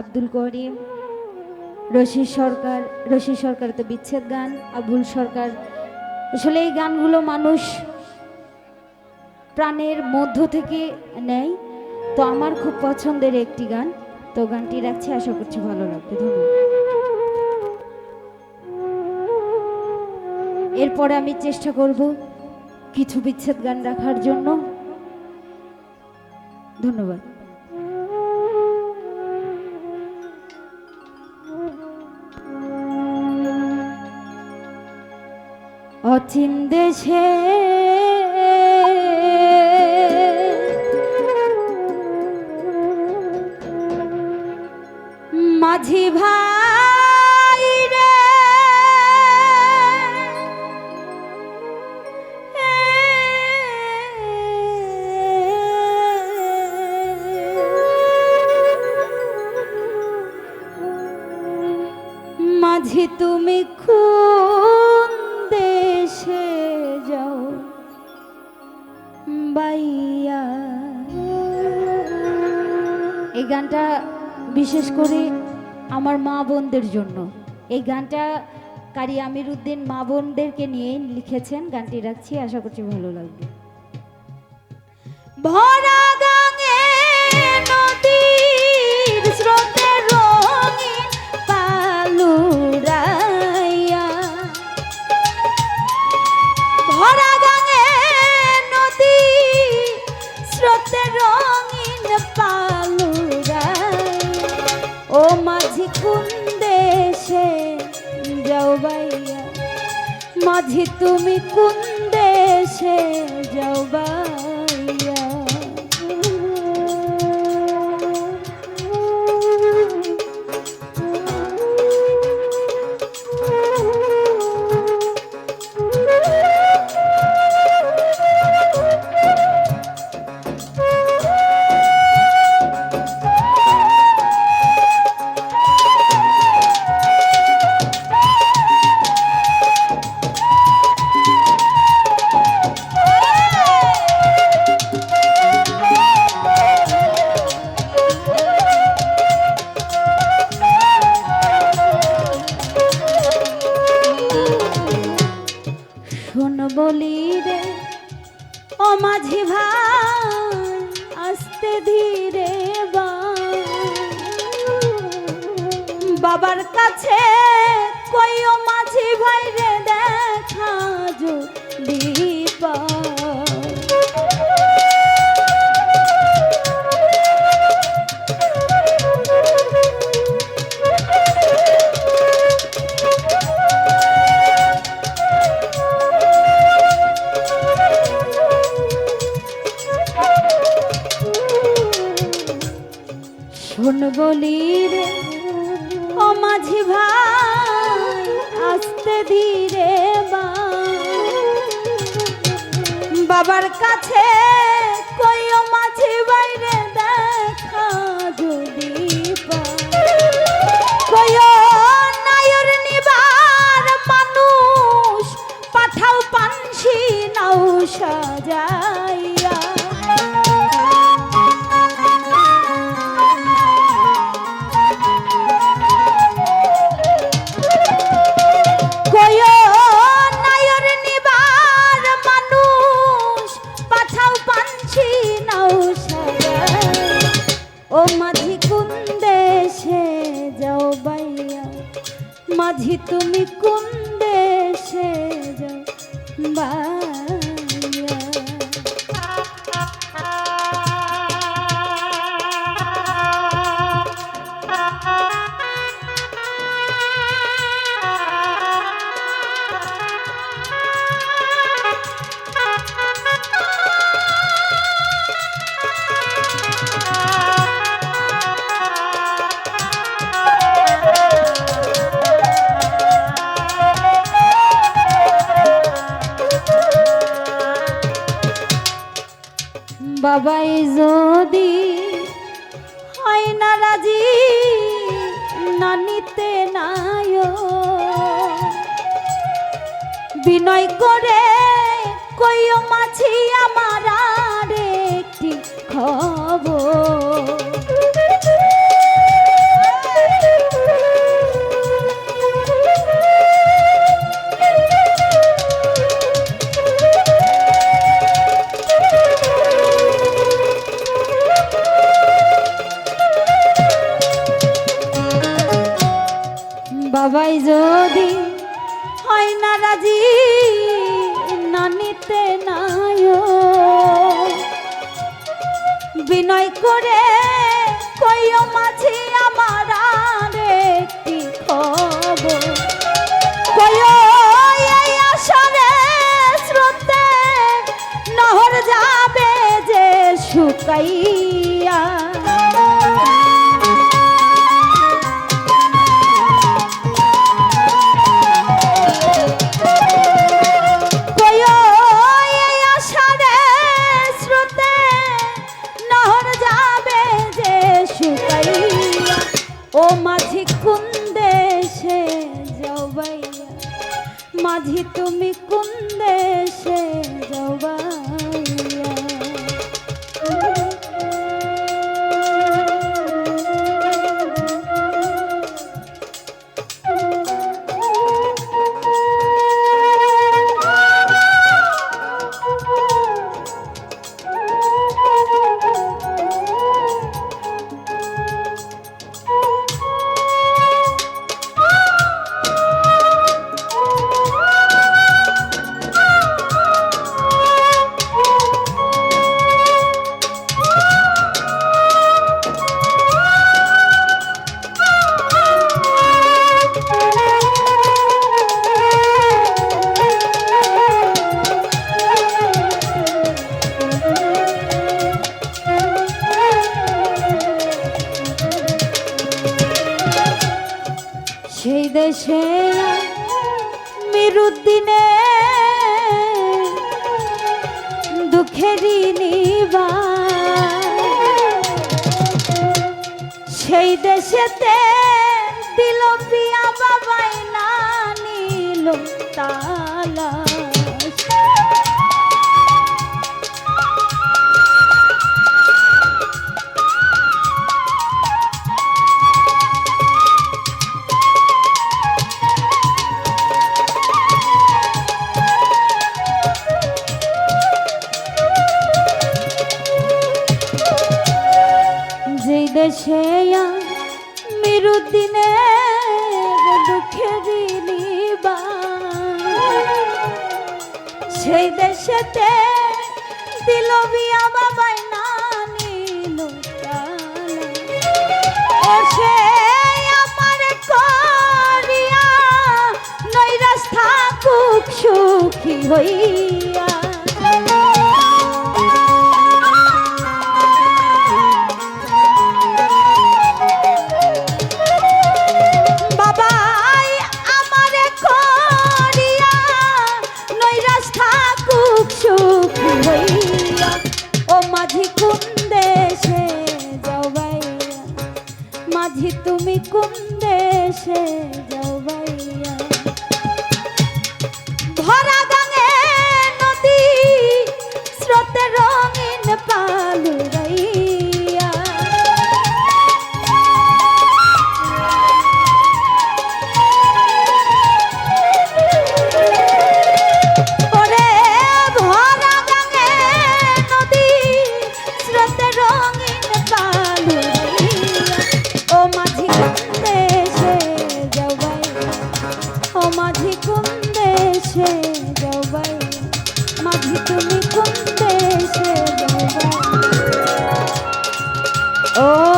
আব্দুল করিম, রশি সরকার রশি সরকার তো বিচ্ছেদ গান, আবুল সরকার। আসলে এই গানগুলো মানুষ প্রাণের মধ্য থেকে নেয়। তো আমার খুব পছন্দের একটি গান। তো গানটি রাখছি, আশা করছি ভালো লাগবে। ধন্যবাদ। এরপরে আমি চেষ্টা করব কিছু বিচ্ছেদ গান রাখার জন্য। ধন্যবাদ। অচিন দেশে মাঝি ভাই রে মাঝি তুমি কোন এই গানটা বিশেষ করে আমার মা বোনদের জন্য। এই গানটা কারি আমির উদ্দিন মা বোনদেরকে নিয়ে লিখেছেন। গানটি রাখছি, আশা করছি ভালো লাগবে। ভরা দেশে যাও বাইয়া মাঝি তুমি কোন দেশে যাও বাইয়া বাবার কাছে মাঝি ভাই আস্তে ধীরে বাবার কাছে বাবাই যদি হয় না রাজি নানিতে নায় বিনয় করে কইও মাছি আমার অভিনয় করে, কইও মাঝি আমার আর একটি খবর। কইও এই আশারে স্রোতে নহর যাবে যে শুকাইয়া। de tu. বিদেশেতে দিল পিয়া বাবাই না নিল তালা দেশে মেরুদিনে দুঃখের সেই দেশেতে দিল বিয়া বাবাই না নিল সে আমার করিয়া নৈরাস থাকুক সুখী হইয়া। Oh.